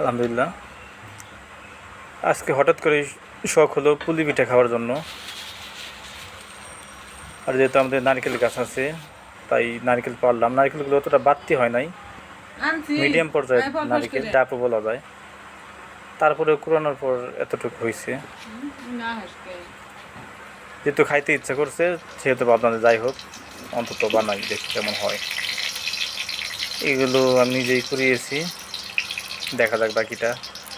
আলহামদুলিল্লাহ। আজকে হঠাৎ করে শখ হলো পুলি পিঠা খাওয়ার জন্য। আর যেহেতু আমাদের নারকেল গাছ আছে তাই নারকেল পারলাম। নারকেলগুলো অতটা বাড়তি হয় নাই। মিডিয়াম পর্যায়ে ফস নারকেল। ডাপও বলা যায়। তারপরে কুড়ানোর পর এতটুকু হয়েছে। যেহেতু খাইতে ইচ্ছা করছে সেহেতু ভাবলাম যাই হোক অন্তত বানাই দেখি কেমন হয়। এগুলো আমি নিজেই কুড়িয়েছি। দেখা যাক বাকিটা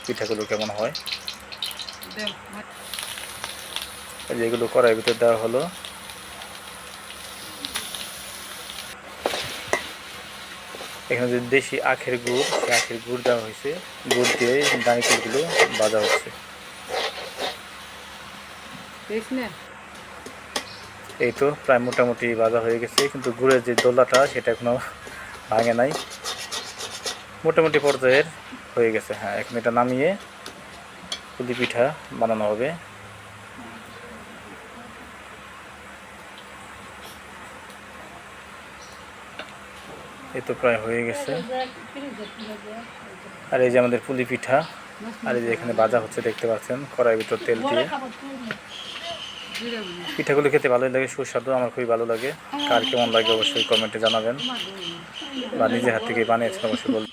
পিঠাগুলো কেমন হয়। যেগুলো কড়াইয়ের ভিতর দেওয়া হলো। এখানে যে দেশি আখের গুড় সেই আখের গুড় দেওয়া হয়েছে। গুড় দিয়ে নারিকেলগুলো বাজা হচ্ছে। এই তো প্রায় মোটামুটি বাজা হয়ে গেছে কিন্তু গুড়ের যে দোলাটা সেটা এখনও ভাঙে নাই। মোটামুটি পর্যায়ের হয়ে গেছে হ্যাঁ এখন এটা নামিয়ে পুলি পিঠা বানানো হবে। এ তো প্রায় হয়ে গেছে। আর এই যে আমাদের পুলি পিঠা, আর এই যে এখানে ভাজা হচ্ছে, দেখতে পাচ্ছেন, কড়াইয়ের ভিতর তেল দিয়ে। পিঠাগুলো খেতে ভালোই লাগে, সুস্বাদু, আমার খুবই ভালো লাগে। কার কেমন লাগে অবশ্যই কমেন্টে জানাবেন। বা নিজের হাত থেকে বানিয়েছেন অবশ্যই বলবেন।